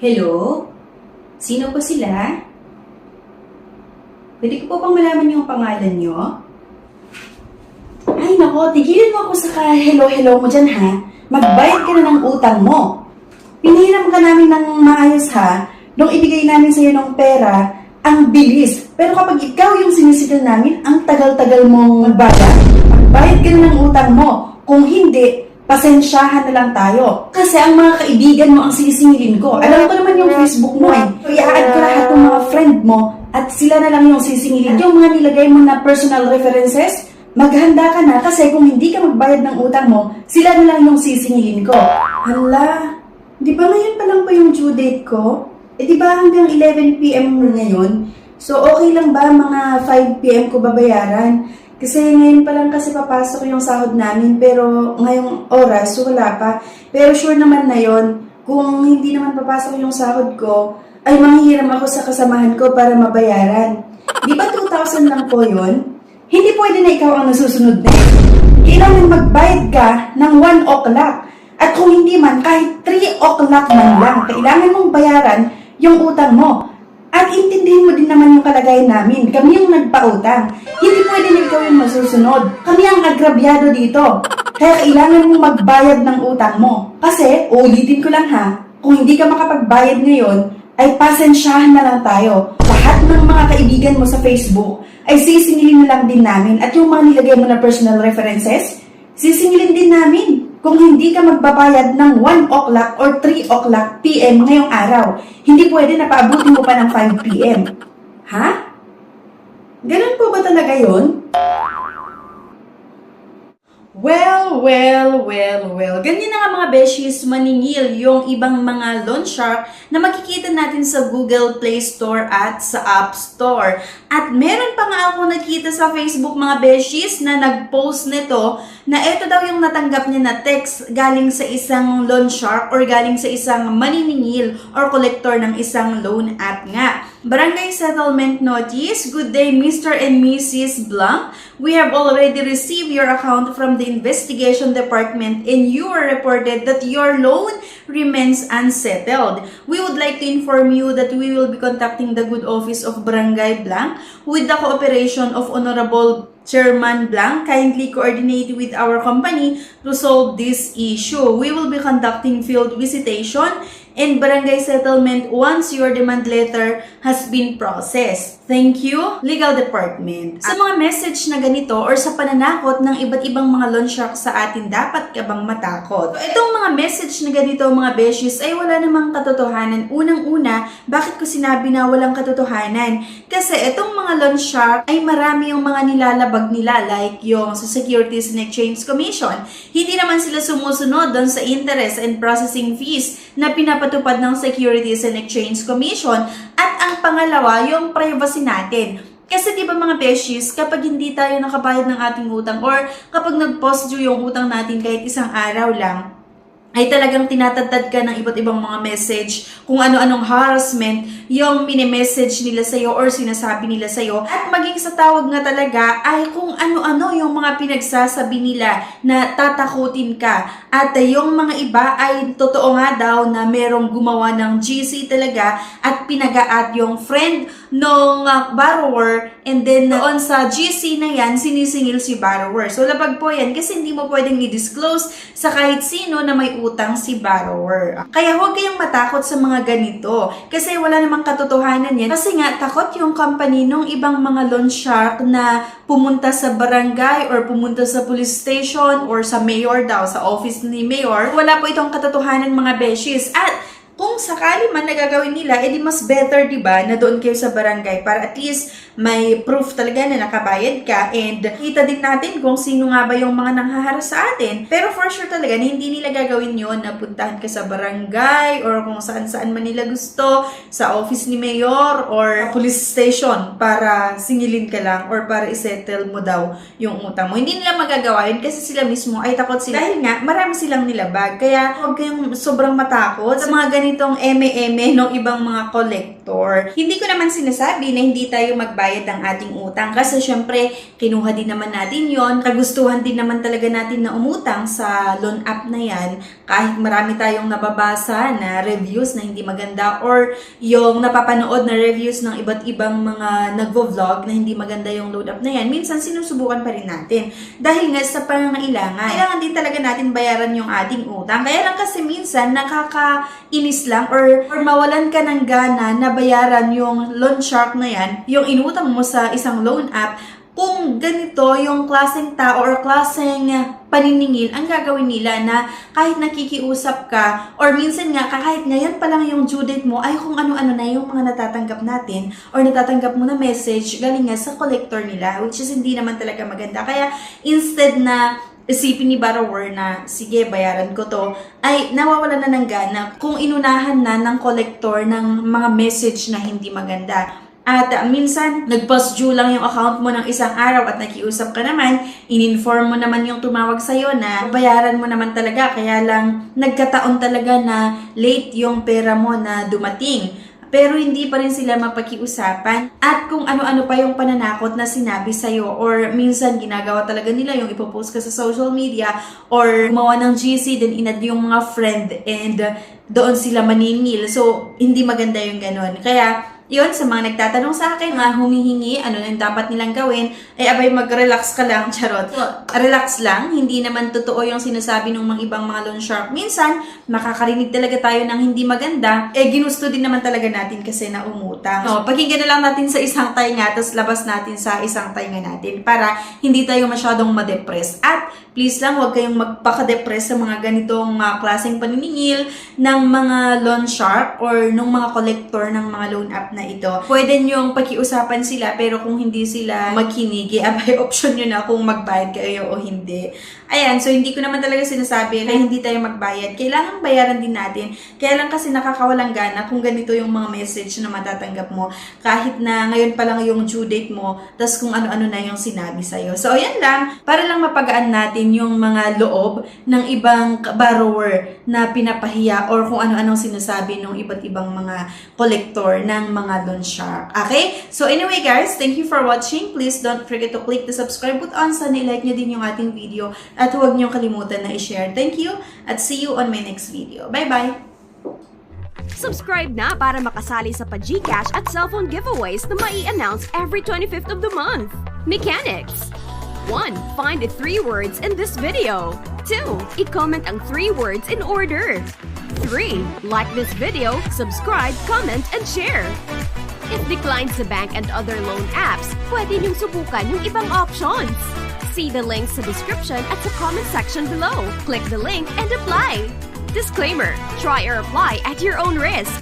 Hello? Sino po sila? Pwede ko po bang malaman yung pangalan nyo? Ay, nako, tigilan mo ako sa ka-hello-hello mo dyan, ha? Magbayad ka na ng utang mo. Pinahiram ka namin ng maayos, ha? Nung ibigay namin sa'yo ng pera, ang bilis. Pero kapag ikaw yung sinisigil namin, ang tagal-tagal mong magbayad. Magbayad ka na ng utang mo. Kung hindi, pasensyahan na lang tayo. Kasi ang mga kaibigan mo ang sisingilin ko. Alam ko naman yung Facebook mo eh. So, i-add ko lahat ng mga friend mo at sila na lang yung sisingilin. Yung mga nilagay mo na personal references, maghanda ka na kasi kung hindi ka magbayad ng utang mo, sila na lang yung sisingilin ko. Hala, di ba ngayon pa lang pa yung due date ko? Eh di ba hanggang 11pm ngayon? So okay lang ba mga 5pm ko babayaran? Kasi ngayon pa lang kasi papasok yung sahod namin pero ngayong oras wala pa. Pero sure naman na yon kung hindi naman papasok yung sahod ko, ay manghihiram ako sa kasamahan ko para mabayaran. Di ba 2,000 lang po yon? Hindi pwede na ikaw ang nasusunod na. Kailangan magbayad ka ng 1 o'clock. At kung hindi man, kahit 3 o'clock man lang, kailangan mong bayaran yung utang mo. At intindihin mo din naman yung kalagayan namin. Kami yung nagpautang. Hindi pwede na ikaw yung masusunod. Kami ang agrabyado dito. Kaya kailangan mong magbayad ng utang mo. Kasi, uulitin ko lang ha, kung hindi ka makapagbayad ngayon, ay pasensyahan na lang tayo. Lahat ng mga kaibigan mo sa Facebook ay sisingilin na lang din namin. At yung mga nilagay mo na personal references, sisingilin din namin kung hindi ka magbabayad ng 1 o'clock or 3 o'clock PM ngayong araw. Hindi pwede na paabutin mo pa ng 5 PM. Ha? Ganun po ba talaga yon? Well, well, well, well. Ganyan na nga mga beshies, maningil yung ibang mga loan shark na makikita natin sa Google Play Store at sa App Store. At meron pa nga ako nakita sa Facebook mga beshies na nag-post nito na ito daw yung natanggap niya na text galing sa isang loan shark or galing sa isang maniningil or collector ng isang loan app nga. Barangay Settlement Notice, Good day Mr. and Mrs. Blanc. We have already received your account from the investigation department and you are reported that your loan remains unsettled. We would like to inform you that we will be contacting the good office of Barangay Blanc with the cooperation of Honorable Chairman Blanc, kindly coordinate with our company to solve this issue. We will be conducting field visitation and barangay settlement once your demand letter has been processed. Thank you, Legal Department. Sa mga message na ganito or sa pananakot ng iba't ibang mga loan shark sa atin, dapat ka bang matakot? So, itong mga message na ganito, mga beshies, ay wala namang katotohanan. Unang-una, bakit ko sinabi na walang katotohanan? Kasi itong mga loan shark ay marami yung mga nilalabag nila like yung sa Securities and Exchange Commission. Hindi naman sila sumusunod doon sa interest and processing fees na pinapatupad ng Securities and Exchange Commission. At ang pangalawa, yung privacy natin. Kasi di ba mga beshies, kapag hindi tayo nakabayad ng ating utang or kapag nag-post due yung utang natin kahit isang araw lang, ay talagang tinatadtad ka ng iba't ibang mga message, kung ano-anong harassment, yung mini-message nila sa'yo or sinasabi nila sa'yo. At maging sa tawag nga talaga ay kung ano-ano yung mga pinagsasabi nila na tatakutin ka. At yung mga iba ay totoo nga daw na merong gumawa ng GC talaga at pinaga-at yung friend nung uh, borrower and then doon sa GC na yan, sinisingil si borrower. So labag po yan kasi hindi mo pwedeng i-disclose sa kahit sino na may utang si borrower. Kaya huwag kayong matakot sa mga ganito kasi wala namang katotohanan yan. Kasi nga, takot yung company nung ibang mga loan shark na pumunta sa barangay or pumunta sa police station or sa mayor daw, sa office ni mayor. Wala po itong katotohanan mga beshies. At kung sakali man nagagawin nila, edi mas better, di ba, na doon kayo sa barangay para at least may proof talaga na nakabayad ka and kita din natin kung sino nga ba yung mga nanghaharas sa atin. Pero for sure talaga na hindi nila gagawin yon na puntahan ka sa barangay or kung saan-saan man nila gusto, sa office ni mayor or police station para singilin ka lang or para isettle mo daw yung utang mo. Hindi nila magagawa yun kasi sila mismo ay takot sila. Dahil nga, marami silang nilabag. Kaya huwag kayong sobrang matakot sa mga ganito ganitong eme-eme ng ibang mga collector. Hindi ko naman sinasabi na hindi tayo magbayad ng ating utang kasi syempre kinuha din naman natin yon kagustuhan din naman talaga natin na umutang sa loan app na yan kahit marami tayong nababasa na reviews na hindi maganda or yung napapanood na reviews ng iba't ibang mga nagvo-vlog na hindi maganda yung load app na yan, minsan sinusubukan pa rin natin. Dahil nga sa pangangailangan, kailangan din talaga natin bayaran yung ating utang. Kaya lang kasi minsan nakakainis lang or, or mawalan ka ng gana na bayaran yung loan shark na yan, yung inutang mo sa isang loan app, kung ganito yung klaseng tao or klaseng paniningil ang gagawin nila na kahit nakikiusap ka or minsan nga kahit ngayon pa lang yung due date mo ay kung ano-ano na yung mga natatanggap natin or natatanggap mo na message galing nga sa collector nila which is hindi naman talaga maganda. Kaya instead na isipin ni borrower na, sige, bayaran ko to, ay nawawala na ng gana kung inunahan na ng collector ng mga message na hindi maganda. At uh, minsan, nag-post due lang yung account mo ng isang araw at nakiusap ka naman, in-inform mo naman yung tumawag sa'yo na bayaran mo naman talaga, kaya lang nagkataon talaga na late yung pera mo na dumating pero hindi pa rin sila mapakiusapan at kung ano-ano pa yung pananakot na sinabi sa'yo or minsan ginagawa talaga nila yung ipopost ka sa social media or gumawa ng GC then inad yung mga friend and doon sila maninil. So, hindi maganda yung ganun. Kaya, yun, sa mga nagtatanong sa akin, mga humihingi, ano na yung dapat nilang gawin, ay abay mag-relax ka lang, charot. Relax lang, hindi naman totoo yung sinasabi ng mga ibang mga loan shark. Minsan, makakarinig talaga tayo ng hindi maganda, eh ginusto din naman talaga natin kasi na umutang. So, pakinggan na lang natin sa isang tainga, tapos labas natin sa isang tainga natin para hindi tayo masyadong ma-depress. At please lang, huwag kayong magpaka-depress sa mga ganitong uh, klaseng paniningil ng mga loan shark or ng mga collector ng mga loan app na ito. Pwede nyong pakiusapan sila pero kung hindi sila magkinigi, abay option nyo na kung magbayad kayo o hindi. Ayan, so hindi ko naman talaga sinasabi na hindi tayo magbayad. Kailangan bayaran din natin. Kaya lang kasi nakakawalang gana kung ganito yung mga message na matatanggap mo. Kahit na ngayon pa lang yung due date mo, tas kung ano-ano na yung sinabi sa'yo. So, ayan lang. Para lang mapagaan natin yung mga loob ng ibang borrower na pinapahiya or kung ano-anong sinasabi ng iba't ibang mga collector ng mga loan shark. Okay? So, anyway guys, thank you for watching. Please don't forget to click the subscribe button. Sana i-like nyo din yung ating video. At huwag nyo kalimutan na i-share. Thank you at see you on my next video. Bye-bye! Subscribe na para makasali sa pa-Gcash at cellphone giveaways na mai-announce every 25th of the month. Mechanics 1. Find the three words in this video. 2. I-comment ang three words in order. 3. Like this video, subscribe, comment, and share. If declined sa bank and other loan apps, pwede niyong subukan yung ibang options. See the links sa description at the comment section below. Click the link and apply. Disclaimer, try or apply at your own risk.